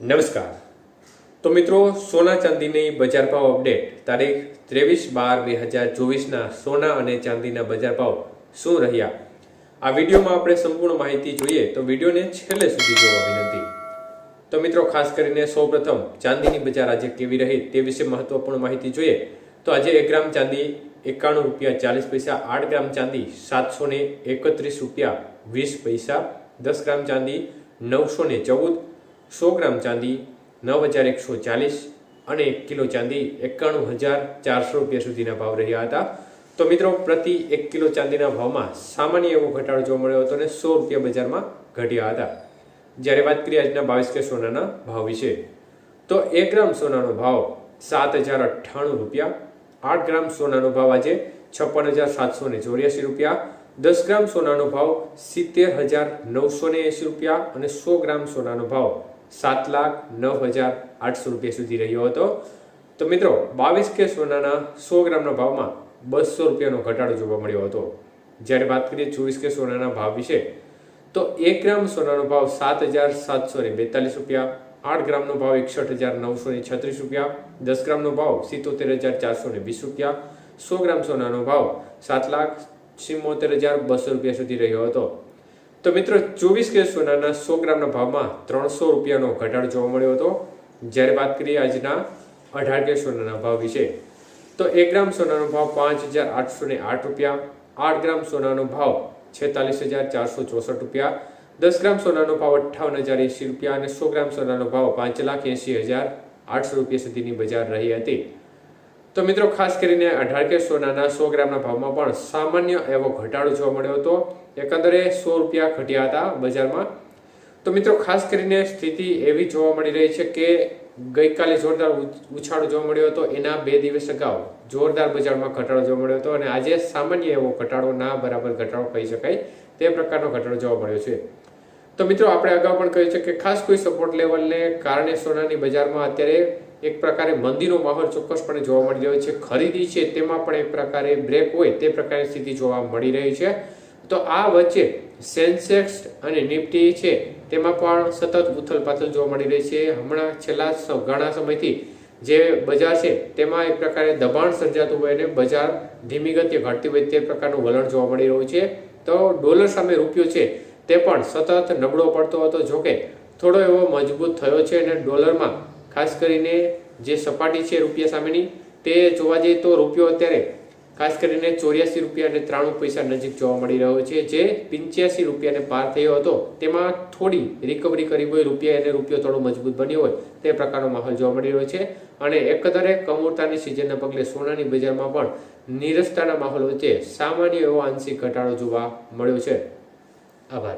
નમસ્કાર. તો મિત્રો, સોના ચાંદીની બજાર ભાવ અપડેટ. તારીખ ત્રેવીસ બાર બે હજાર ચોવીસના સોના અને ચાંદીના બજાર ભાવ શું રહ્યા? આ વિડીયોમાં આપણે સંપૂર્ણ માહિતી જોઈએ તો વિડીયોને છેલ્લે સુધી જોવા વિનંતી. તો મિત્રો, ખાસ કરીને સૌપ્રથમ, ચાંદીની બજાર આજે કેવી રહી તે વિશે મહત્વપૂર્ણ માહિતી જોઈએ. તો આજે એક ગ્રામ ચાંદી એકાણું રૂપિયા ચાલીસ પૈસા, આઠ ગ્રામ ચાંદી સાતસો એકત્રીસ રૂપિયા વીસ પૈસા, દસ ગ્રામ ચાંદી નવસો ને ચૌદ સો ગ્રામ ચાંદી, નવ હજાર એકસો ચાલીસ અને એક કિલો ચાંદી એકાણું હજાર ચારસો રૂપિયા સુધીના ભાવ રહ્યા હતા. તો મિત્રો, પ્રતિ એક કિલો ચાંદીના ભાવમાં સામાન્ય એવો ઘટાડો જોવા મળ્યો હતો અને સો રૂપિયા બજારમાં ઘટ્યા હતા. જ્યારે વાત કરીએ આજના બાવીસ કે સોનાના ભાવ વિશે, તો એક ગ્રામ સોનાનો ભાવ સાત હજાર અઠ્ઠાણું રૂપિયા, આઠ ગ્રામ સોનાનો ભાવ આજે છપ્પન હજાર સાતસો ને ચોર્યાસી રૂપિયા, દસ ગ્રામ સોનાનો ભાવ સિત્તેર હજાર નવસો ને એંસી રૂપિયા અને સો ગ્રામ સોનાનો ભાવ સાત લાખ નવ હજાર આઠસો રૂપિયા સુધી રહ્યો હતો. તો મિત્રો, બાવીસ કે સોનાના સો ગ્રામના ભાવમાં બસો રૂપિયાનો ઘટાડો જોવા મળ્યો હતો. જ્યારે વાત કરીએ ચોવીસ કે સોનાના ભાવ વિશે, તો એક ગ્રામ સોનાનો ભાવ સાત હજાર સાતસો ને બેતાલીસ રૂપિયા, આઠ ગ્રામનો ભાવ એકસઠ હજાર નવસો ને છત્રીસ રૂપિયા, દસ ગ્રામનો ભાવ સિત્તોતેર હજાર ચારસો ને વીસ રૂપિયા, સો ગ્રામ સોનાનો ભાવ સાત લાખ સિમોતેર હજાર બસો રૂપિયા સુધી રહ્યો હતો. તો મિત્રો, ચોવીસ કે સોનાના સો ગ્રામના ભાવમાં ત્રણસો રૂપિયાનો ઘટાડો જોવા મળ્યો હતો. જ્યારે વાત કરીએ આજના અઢાર કે સોનાના ભાવ વિશે, તો એક ગ્રામ સોનાનો ભાવ પાંચ હજાર આઠસો આઠ રૂપિયા, આઠ ગ્રામ સોનાનો ભાવ છેતાલીસ હજાર ચારસો ચોસઠ રૂપિયા, દસ ગ્રામ સોનાનો ભાવ અઠ્ઠાવન હજાર એંસી રૂપિયા અને સો ગ્રામ સોનાનો ભાવ પાંચ લાખ એંસી હજાર આઠસો રૂપિયા સુધીની બજાર રહી હતી. તો મિત્રો, ખાસ કરીને અઢાર કે સોનાના સો ગ્રામના ભાવમાં પણ સામાન્ય એવો ઘટાડો જોવા મળ્યો હતો. એકંદરે સો રૂપિયા ઘટ્યા હતા બજારમાં. તો મિત્રો, ખાસ કરીને સ્થિતિ એવી જોવા મળી રહી છે કે ગઈકાલે જોરદાર ઉછાળો જોવા મળ્યો હતો. એના બે દિવસ અગાઉ જોરદાર બજારમાં ઘટાડો જોવા મળ્યો હતો અને આજે સામાન્ય એવો ઘટાડો ના બરાબર ઘટાડો કહી શકાય તે પ્રકારનો ઘટાડો જોવા મળ્યો છે. તો મિત્રો, આપણે અગાઉ પણ કહ્યું છે કે ખાસ કોઈ સપોર્ટ લેવલને કારણે સોનાની બજારમાં અત્યારે એક પ્રકારે મંદીનો માહોલ ચોક્કસપણે જોવા મળી રહ્યો છે. ખરીદી છે તેમાં પણ એક પ્રકારે બ્રેક હોય તે પ્રકારની સ્થિતિ જોવા મળી રહી છે. તો આ વચ્ચે સેન્સેક્સ અને નિફ્ટી છે તેમાં પણ સતત ઉથલપાથલ જોવા મળી રહી છે. હમણાં છેલ્લા ઘણા સમયથી જે બજાર છે તેમાં એક પ્રકારે દબાણ સર્જાતું હોય અને બજાર ધીમી ગતિએ ઘટતી હોય તે પ્રકારનું વલણ જોવા મળી રહ્યું છે. તો ડોલર સામે રૂપિયો છે તે પણ સતત નબળો પડતો હતો. જોકે થોડો એવો મજબૂત થયો છે અને ડોલરમાં ખાસ કરીને જે સપાટી છે રૂપિયા સામેની, તે જોવા જઈએ તો રૂપિયો અત્યારે ખાસ કરીને ચોર્યાસી રૂપિયા અને ત્રાણું પૈસા નજીક જોવા મળી રહ્યો છે, જે પિંચ્યાસી રૂપિયાને પાર થયો હતો. તેમાં થોડી રિકવરી કરી હોય, રૂપિયા અને રૂપિયો થોડો મજબૂત બન્યો હોય, તે પ્રકારનો માહોલ જોવા મળી રહ્યો છે. અને એકંદરે કમોરતાની સિઝનના પગલે સોનાની બજારમાં પણ નીરસતાના માહોલ વચ્ચે સામાન્ય એવો આંશિક ઘટાડો જોવા મળ્યો છે. આભાર.